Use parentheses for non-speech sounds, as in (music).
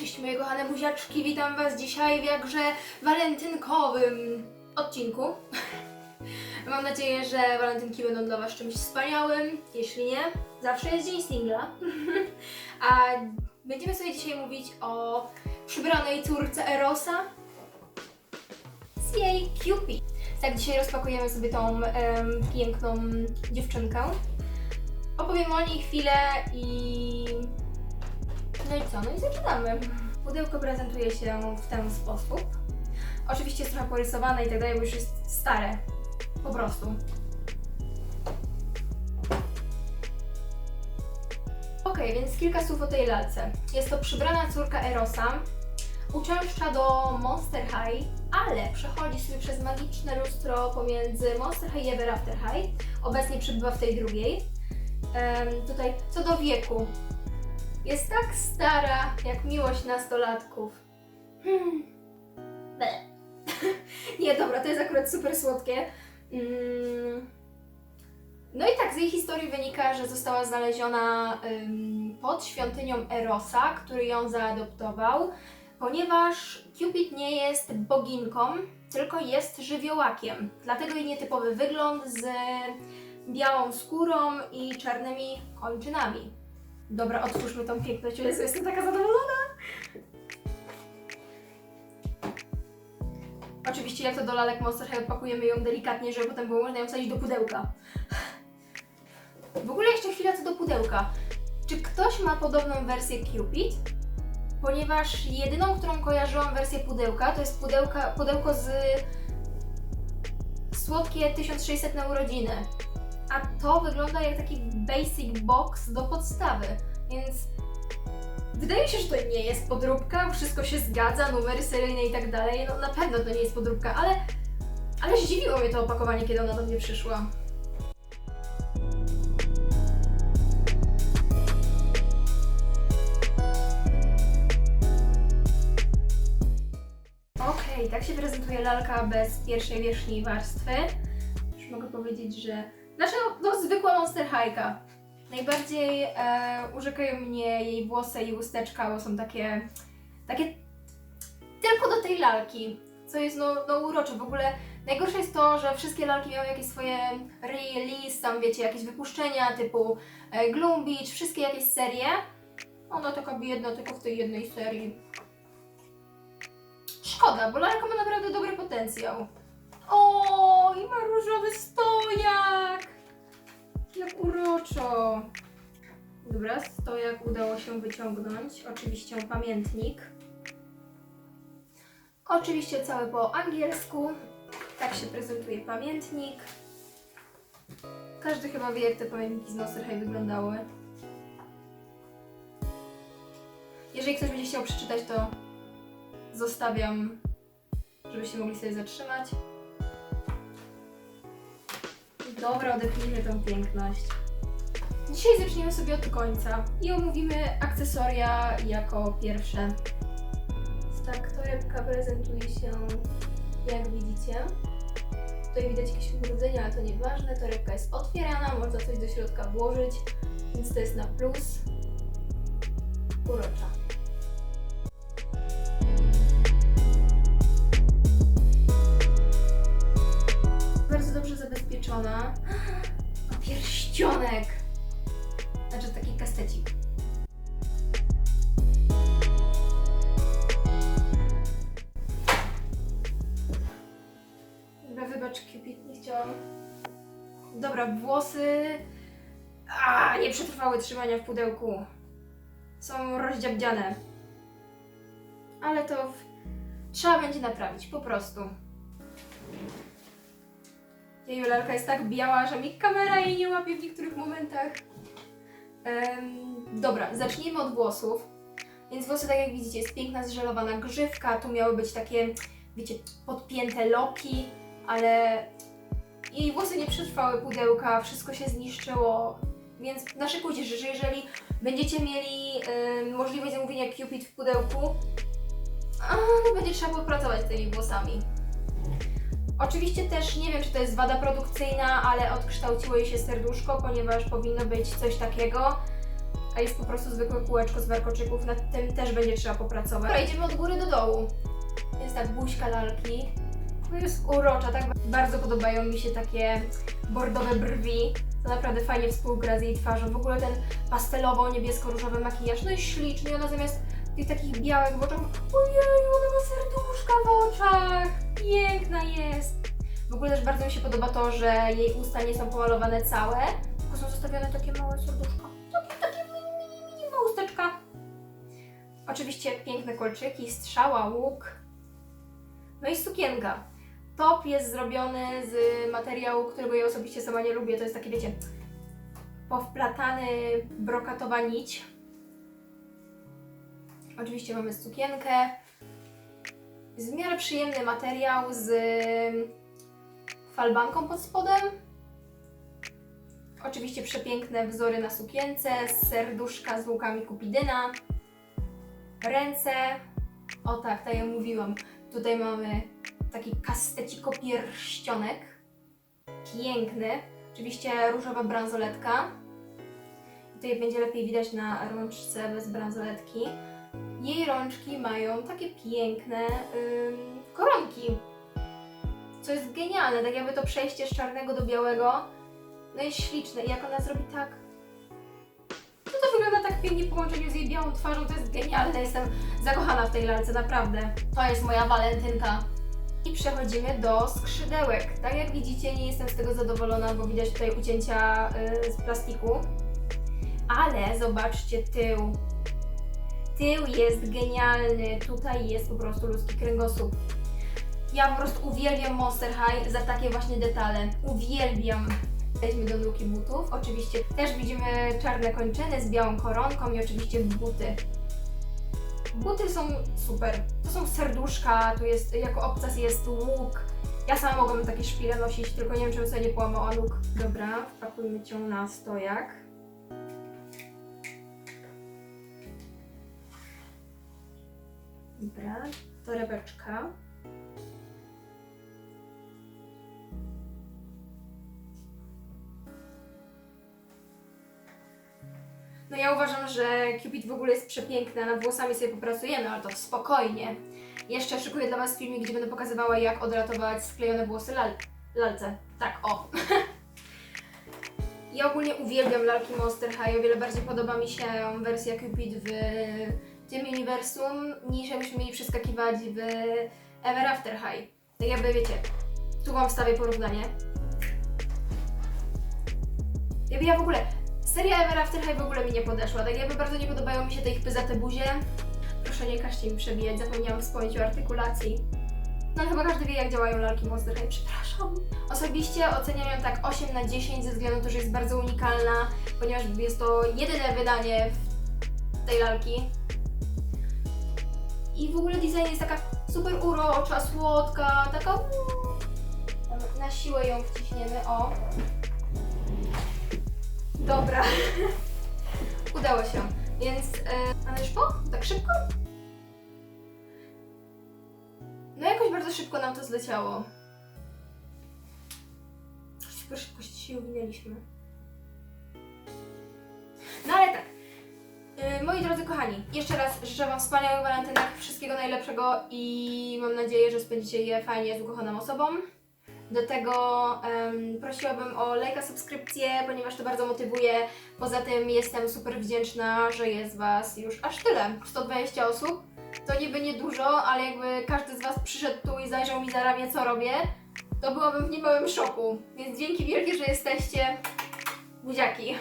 Cześć moje kochane buziaczki, witam was dzisiaj w jakże walentynkowym odcinku. (laughs) Mam nadzieję, że walentynki będą dla was czymś wspaniałym. Jeśli nie, zawsze jest dzień singla. (laughs) A będziemy sobie dzisiaj mówić o przybranej córce Erosa z jej Cupid. Tak, dzisiaj rozpakujemy sobie tą piękną dziewczynkę. Opowiem o niej chwilę i no i co? No i zaczynamy. Pudełko prezentuje się w ten sposób. Oczywiście jest trochę porysowane i tak dalej, bo już jest stare. Po prostu. Ok, więc kilka słów o tej lalce. Jest to przybrana córka Erosa. Uczęszcza do Monster High, ale przechodzi sobie przez magiczne lustro pomiędzy Monster High i Ever After High. Obecnie przebywa w tej drugiej. Em, tutaj co do wieku, jest tak stara, jak miłość nastolatków. Hmm. (laughs) Nie, dobra, to jest akurat super słodkie. Mm. No i tak, z jej historii wynika, że została znaleziona ym, pod świątynią Erosa, który ją zaadoptował, ponieważ Cupid nie jest boginką, tylko jest żywiołakiem. Dlatego jej nietypowy wygląd z białą skórą i czarnymi kończynami. Dobra, otwórzmy tą piękność, Jezu, jestem taka zadowolona. Oczywiście jak to do lalek Monster High odpakujemy ją delikatnie, żeby potem było można ją wsadzić do pudełka. W ogóle jeszcze chwila co do pudełka. Czy ktoś ma podobną wersję Cupid? Ponieważ jedyną, którą kojarzyłam wersję pudełka, to jest pudełka, pudełko z słodkie 1600 na urodziny. A to wygląda jak taki basic box do podstawy, więc wydaje mi się, że to nie jest podróbka, wszystko się zgadza, numery seryjne i tak dalej. No na pewno to nie jest podróbka, ale, ale zdziwiło mnie to opakowanie, kiedy ona do mnie przyszła. Okej, tak się prezentuje lalka bez pierwszej wierzchniej warstwy. Już mogę powiedzieć, że Znaczy, no, no zwykła Monster High'ka. Najbardziej e, urzekają mnie jej włosy i usteczka, bo są takie, takie tylko do tej lalki, co jest no, no urocze. W ogóle najgorsze jest to, że wszystkie lalki miały jakieś swoje release, tam wiecie, jakieś wypuszczenia typu e, Gloom Beach, wszystkie jakieś serie. Ona taka biedna tylko w tej jednej serii. Szkoda, bo lalka ma naprawdę dobry potencjał. O, i ma różowy stojak! Jak uroczo! Dobra, stojak udało się wyciągnąć. Oczywiście pamiętnik. Oczywiście cały po angielsku. Tak się prezentuje pamiętnik. Każdy chyba wie, jak te pamiętniki z Monster High wyglądały. Jeżeli ktoś będzie chciał przeczytać, to zostawiam, żebyście mogli sobie zatrzymać. Dobra, odepnijmy tą piękność. Dzisiaj zaczniemy sobie od końca i omówimy akcesoria jako pierwsze. Tak, torebka prezentuje się jak widzicie. Tutaj widać jakieś ubrudzenia, ale to nieważne. Torebka jest otwierana, można coś do środka włożyć, więc to jest na plus. Urocza. Zabezpieczona. (gasps) Ma pierścionek! Znaczy taki kastecik. Dobra, wybacz Cupid, nie chciałam. Dobra, włosy... A, nie przetrwały trzymania w pudełku. Są rozdziabdziane. Ale to w... trzeba będzie naprawić, po prostu. Jej lalka jest tak biała, że mi kamera jej nie łapie w niektórych momentach. Dobra, zacznijmy od włosów. Więc włosy, tak jak widzicie, jest piękna zżelowana grzywka. Tu miały być takie, wiecie, podpięte loki, ale jej włosy nie przetrwały pudełka, wszystko się zniszczyło. Więc naszykujcie że jeżeli będziecie mieli em, możliwość zamówienia Cupid w pudełku, a, no będzie trzeba popracować z tymi włosami. Oczywiście też nie wiem, czy to jest wada produkcyjna, ale odkształciło jej się serduszko, ponieważ powinno być coś takiego. a jest po prostu zwykłe kółeczko z warkoczyków, nad tym też będzie trzeba popracować. Dobra, idziemy od góry do dołu. Jest tak buźka lalki. No jest urocza, tak bardzo podobają mi się takie bordowe brwi. To naprawdę fajnie współgra z jej twarzą. W ogóle ten pastelowo-niebiesko-różowy makijaż, no jest śliczny. I ona zamiast tych takich białych w oczach, ojej, ona ma w oczach. Piękna jest. W ogóle też bardzo mi się podoba to, że jej usta nie są pomalowane całe, tylko są zostawione takie małe serduszka. Takie, takie mini, mini, mini małusteczka. Oczywiście piękne kolczyki, strzała, łuk. No i sukienka. Top jest zrobiony z materiału, którego ja osobiście sama nie lubię. To jest takie, wiecie, powplatany brokatowa nić. Oczywiście mamy sukienkę. W miarę przyjemny materiał z falbanką pod spodem. Oczywiście przepiękne wzory na sukience, serduszka z łukami kupidyna. Ręce. O tak, tak jak mówiłam. Tutaj mamy taki kasteciko pierścionek. Piękny. Oczywiście różowa bransoletka. Tutaj będzie lepiej widać na rączce bez bransoletki. Jej rączki mają takie piękne ym, koronki. Co jest genialne, tak jakby to przejście z czarnego do białego. No jest śliczne. I jak ona zrobi tak. No to wygląda tak pięknie w połączeniu z jej białą twarzą. To jest genialne. Jestem zakochana w tej lalce, naprawdę. To jest moja walentynka. I przechodzimy do skrzydełek. Tak jak widzicie, nie jestem z tego zadowolona, bo widać tutaj ucięcia y, z plastiku. Ale zobaczcie tył. Tył jest genialny. Tutaj jest po prostu ludzki kręgosłup. Ja po prostu uwielbiam Monster High za takie właśnie detale. Uwielbiam. Przejdźmy do nóg i butów. Oczywiście też widzimy czarne kończyny z białą koronką i oczywiście buty. Buty są super. To są serduszka, tu jest, jako obcas jest łuk. Ja sama mogłabym takie szpile nosić, tylko nie wiem, czy bym sobie nie połamała nóg. Dobra, wpakujmy cię na stojak. Dobra, torebeczka. No ja uważam, że Cupid w ogóle jest przepiękny, a nad włosami sobie popracujemy, ale to spokojnie. Jeszcze szykuję dla Was filmik, gdzie będę pokazywała, jak odratować sklejone włosy lal lalce. Tak, o. (laughs) ja ogólnie uwielbiam lalki Monster High, o wiele bardziej podoba mi się wersja Cupid w tym uniwersum, niż jakbyśmy mieli przeskakiwać w Ever After High. Tak jakby wiecie, tu Wam wstawię porównanie. Jakby ja w ogóle, seria Ever After High w ogóle mi nie podeszła, tak jakby bardzo nie podobają mi się te ich pyzate buzie. Proszę nie każcie mi przebijać, zapomniałam wspomnieć o artykulacji. No chyba każdy wie jak działają lalki Monster High, przepraszam. Osobiście oceniam ją tak 8 na 10 ze względu na to, że jest bardzo unikalna, ponieważ jest to jedyne wydanie tej lalki. I w ogóle design jest taka super urocza, słodka, taka mm. na siłę ją wciśniemy, o. Dobra. (laughs) Udało się. Więc, e, ale już po? Tak szybko? No jakoś bardzo szybko nam to zleciało. Super szybko się uwinęliśmy. Moi drodzy kochani, jeszcze raz życzę Wam wspaniałych walentynek, wszystkiego najlepszego i mam nadzieję, że spędzicie je fajnie z ukochaną osobą. Do tego em, prosiłabym o lajka, subskrypcję, ponieważ to bardzo motywuje. Poza tym jestem super wdzięczna, że jest Was już aż tyle. 120 osób. To niby niedużo, ale jakby każdy z Was przyszedł tu i zajrzał mi za ramię, co robię, to byłabym w niemałym szoku. Więc dzięki wielkie, że jesteście. Buziaki.